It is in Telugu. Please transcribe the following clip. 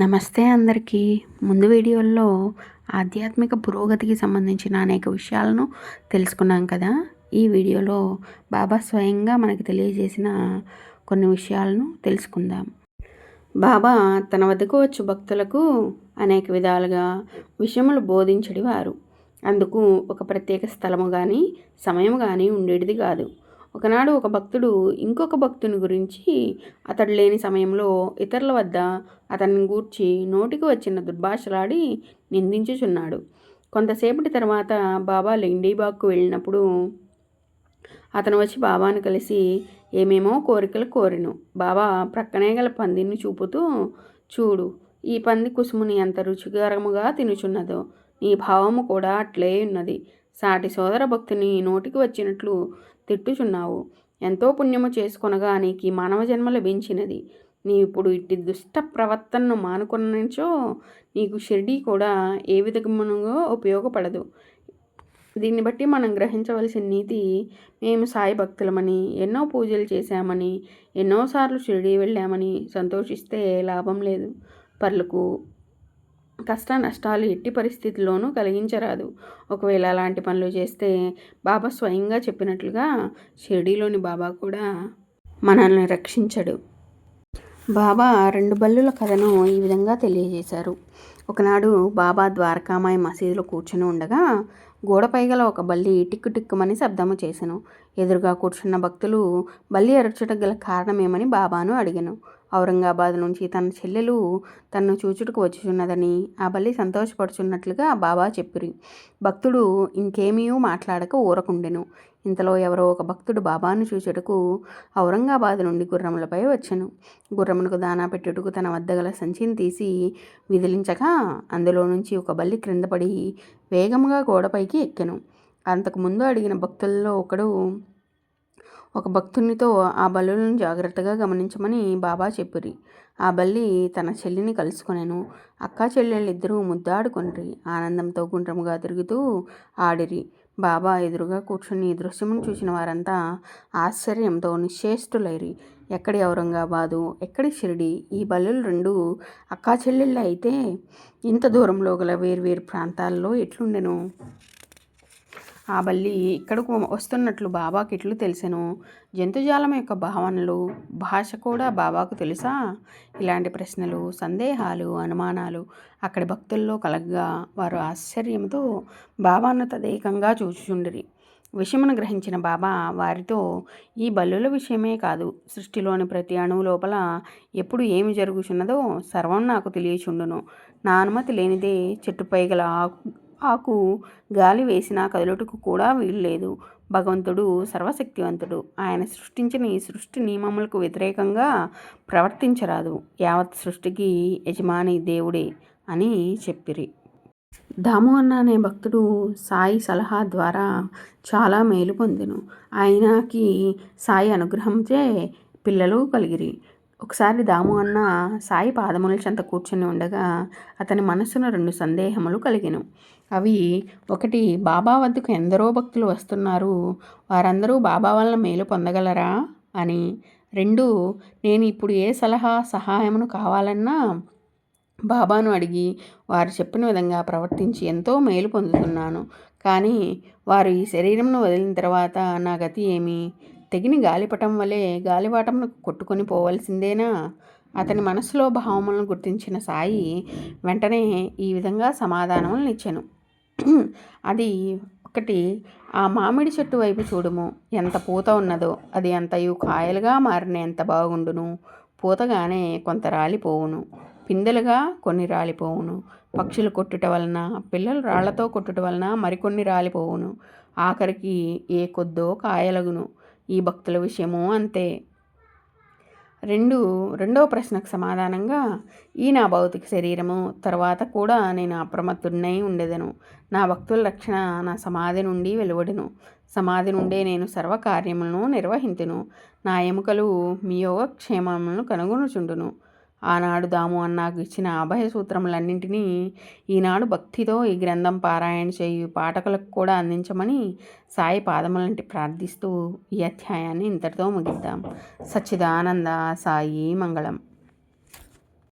నమస్తే అందరికీ. ముందు వీడియోల్లో ఆధ్యాత్మిక పురోగతికి సంబంధించిన అనేక విషయాలను తెలుసుకున్నాం కదా. ఈ వీడియోలో బాబా స్వయంగా మనకి తెలియజేసిన కొన్ని విషయాలను తెలుసుకుందాం. బాబా తన వద్దకు వచ్చు భక్తులకు అనేక విధాలుగా విషయములు బోధించడివారు. అందుకు ఒక ప్రత్యేక స్థలము కానీ సమయం కానీ ఉండేటిది కాదు. ఒకనాడు ఒక భక్తుడు ఇంకొక భక్తుని గురించి అతడు లేని సమయంలో ఇతరుల వద్ద అతన్ని గూర్చి నోటికి వచ్చిన దుర్భాషలాడి నిందించుచున్నాడు. కొంతసేపటి తర్వాత బాబా లెండీబాగ్కు వెళ్ళినప్పుడు అతను వచ్చి బాబాను కలిసి ఏమేమో కోరికలు కోరిను. బాబా ప్రక్కనే గల పందిని చూపుతూ చూడు ఈ పంది కుసుముని ఎంత రుచికరముగా తినుచున్నదో. నీ భావము కూడా అట్లే ఉన్నది. సాటి సోదర భక్తుని నోటికి వచ్చినట్లు తిట్టుచున్నావు. ఎంతో పుణ్యము చేసుకొనగా నీకు మానవ జన్మ లభించినది. నీ ఇప్పుడు ఇట్టి దుష్ట ప్రవర్తనను మానుకున్నచో నీకు షిరిడీ కూడా ఏ విధముగా ఉపయోగపడదు. దీన్ని బట్టి మనం గ్రహించవలసిన నీతి మేము సాయి భక్తులమని ఎన్నో పూజలు చేశామని ఎన్నోసార్లు షిరిడీ వెళ్ళామని సంతోషిస్తే లాభం లేదు. పర్లకు కష్ట నష్టాలు ఎట్టి పరిస్థితుల్లోనూ కలిగించరాదు. ఒకవేళ అలాంటి పనులు చేస్తే బాబా స్వయంగా చెప్పినట్లుగా షిరిడీలోని బాబా కూడా మనల్ని రక్షించడు. బాబా రెండు బల్లుల కథను ఈ విధంగా తెలియజేశారు. ఒకనాడు బాబా ద్వారకామాయి మసీదులో కూర్చుని ఉండగా గోడపై గల ఒక బల్లి టిక్కు టిక్కుమని శబ్దము చేశాను ఎదురుగా కూర్చున్న భక్తులు బల్లి అరచుట గల కారణమేమని బాబాను అడిగాను. ఔరంగాబాద్ నుంచి తన చెల్లెలు తనను చూచుటకు వచ్చుచున్నదని ఆ బల్లి సంతోషపడుచున్నట్లుగా బాబా చెప్పిరి. భక్తుడు ఇంకేమీ మాట్లాడక ఊరకుండెను. ఇంతలో ఎవరో ఒక భక్తుడు బాబాను చూచుటకు ఔరంగాబాద్ నుండి గుర్రములపై వచ్చెను. గుర్రమునకు దానా పెట్టుటకు తన వద్ద గల సంచిని తీసి విదిలించగా అందులో నుంచి ఒక బల్లి క్రిందపడి వేగముగా గోడపైకి ఎక్కెను. అంతకుముందు అడిగిన భక్తుల్లో ఒకడు ఒక భక్తునితో ఆ బల్లులను జాగ్రత్తగా గమనించమని బాబా చెప్పిరి. ఆ బల్లి తన చెల్లిని కలుసుకొనెను. అక్కా చెల్లెళ్ళిద్దరూ ముద్దాడుకొనిరి. ఆనందంతో గుండ్రముగా తిరుగుతూ ఆడిరి. బాబా ఎదురుగా కూర్చుని దృశ్యమును చూసిన వారంతా ఆశ్చర్యంతో నిశ్చేష్టులైరి. ఎక్కడి ఔరంగాబాదు? ఎక్కడి షిరిడి? ఈ బల్లులు రెండు అక్కా చెల్లెళ్ళు అయితే ఇంత దూరంలో గల వేర్వేరు ప్రాంతాల్లో ఎట్లుండెను? ఆ బల్లి ఇక్కడకు వస్తున్నట్లు బాబాకి ఇట్లు తెలిసెను? జంతుజాలం యొక్క భావనలు భాష కూడా బాబాకు తెలుసా? ఇలాంటి ప్రశ్నలు సందేహాలు అనుమానాలు అక్కడి భక్తుల్లో కలగ్గా వారు ఆశ్చర్యంతో బాబాను తదేకంగా చూచుచుండిరి. విషయమును గ్రహించిన బాబా వారితో ఈ బల్లుల విషయమే కాదు. సృష్టిలోని ప్రతి అణువు లోపల ఎప్పుడు ఏమి జరుగుచున్నదో సర్వం నాకు తెలియచుండును. నా అనుమతి లేనిదే చెట్టుపై గల ఆకు ఆకు గాలి వేసినా కదులుటకు కూడా వీల్లేదు భగవంతుడు సర్వశక్తివంతుడు. ఆయన సృష్టించిన ఈ సృష్టి నియమములకు వ్యతిరేకంగా ప్రవర్తించరాదు. యావత్ సృష్టికి యజమాని దేవుడే అని చెప్పిరి. దాము అన్న అనే భక్తుడు సాయి సలహా ద్వారా చాలా మేలు పొందెను. ఆయనకి సాయి అనుగ్రహంచే పిల్లలు కలిగిరి. ఒకసారి దాము అన్న సాయి పాదముల చెంత కూర్చొని ఉండగా అతని మనసున రెండు సందేహములు కలిగిను. అవి ఒకటి బాబా వద్దకు ఎందరో భక్తులు వస్తున్నారు. వారందరూ బాబా వలన మేలు పొందగలరా? అని. రెండు నేను ఇప్పుడు ఏ సలహా సహాయమును కావాలన్నా? బాబాను అడిగి వారు చెప్పిన విధంగా ప్రవర్తించి ఎంతో మేలు పొందుతున్నాను. కానీ వారు ఈ శరీరంను వదిలిన తర్వాత నా గతి ఏమి? తెగిని గాలిపటం వలె గాలివాటంను కొట్టుకొని పోవలసిందేనా? అతని మనసులో భావములను గుర్తించిన సాయి వెంటనే ఈ విధంగా సమాధానములను ఇచ్చాను అది ఒకటి ఆ మామిడి చెట్టు వైపు చూడుము. ఎంత పూత ఉన్నదో అది అంతయు కాయలుగా మారిన ఎంత బాగుండును. పూతగానే కొంత రాలిపోవును. పిందెలుగా కొన్ని రాలిపోవును. పక్షులు కొట్టుట వలన పిల్లలు రాళ్ళతో కొట్టుట వలన మరికొన్ని రాలిపోవును. ఆఖరికి ఏ కొద్దో కాయలగును. ఈ భక్తుల విషయము అంతే. రెండు రెండవ ప్రశ్నకు సమాధానంగా ఈ నా భౌతిక శరీరము తర్వాత కూడా నేను అప్రమత్తుడినై ఉండేదను. నా భక్తుల రక్షణ నా సమాధి నుండి వెలువడును. సమాధి నుండే నేను సర్వకార్యములను నిర్వహింతును. నా ఎముకలు మీ యోగక్షేమములను కనుగొనుచుండును. ఆనాడు దాము అన్నాకు ఇచ్చిన అభయ సూత్రములన్నింటినీ ఈనాడు భక్తితో ఈ గ్రంథం పారాయణ చేయు పాఠకులకు కూడా అందించమని సాయి పాదములంటి ప్రార్థిస్తూ ఈ అధ్యాయాన్ని ఇంతటితో ముగిద్దాం. సచ్చిదానంద సాయి మంగళం.